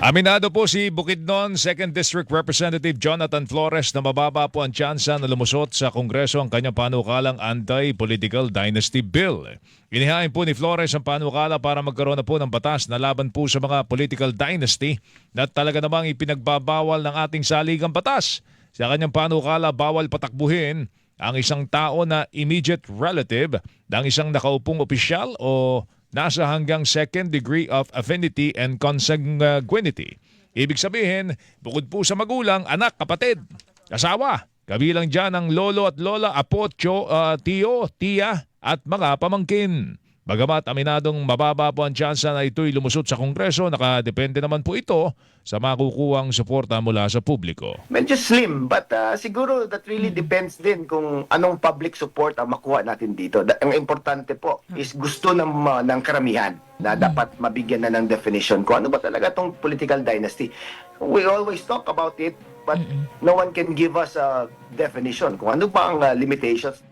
Aminado po si Bukidnon 2nd District Representative Jonathan Flores na mababa po ang tsansa na lumusot sa Kongreso ang kanyang panukalang Anti-Political Dynasty Bill. Inihain po ni Flores ang panukala para magkaroon na po ng batas na laban po sa mga political dynasty na talaga namang ipinagbabawal ng ating saligang batas. Sa kanyang panukala, bawal patakbuhin ang isang tao na immediate relative ng isang nakaupong opisyal o nasa hanggang second degree of affinity and consanguinity. Ibig sabihin, bukod po sa magulang, anak, kapatid, asawa, kabilang dyan ang lolo at lola, apo, tio, ah, tiyo, tiya at mga pamangkin. Bagamat aminadong mababa po ang tsansa na ito'y lumusot sa Kongreso, nakadepende naman po ito sa makukuhang suporta mula sa publiko. Medyo slim, but uh, siguro that really depends din kung anong public support ang makuha natin dito. Ang importante po is gusto ng, mga- ng karamihan na dapat mabigyan na ng definition kung ano ba talaga tong political dynasty. We always talk about it, but no one can give us a definition kung ano ba ang uh, limitations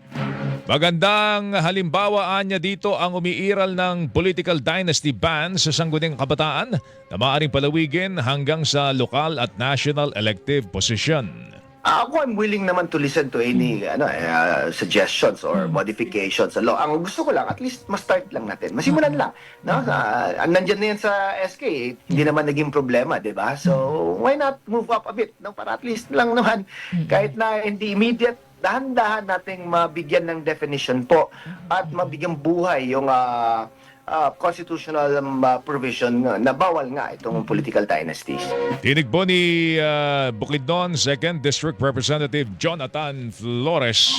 Magandang halimbawaan niya dito ang umiiral ng political dynasty ban sa sangguning kabataan na maaaring palawigin hanggang sa lokal at national elective position. Ah, Ako, I'm willing naman to listen to any ano uh, suggestions or modifications sa law. Ang gusto ko lang, at least ma-start lang natin. Masimulan lang. No? Uh, nandyan na yan sa SK. eh. Hindi naman naging problema, di ba? So, why not move up a bit? No? Para at least lang naman, kahit na hindi immediate, dahan-dahan nating mabigyan ng definition po at mabigyan buhay yung ah, ah, constitutional ah, provision na bawal nga itong political dynasties. Tinig po ni uh, Bukidnon 2nd District Representative Jonathan Flores.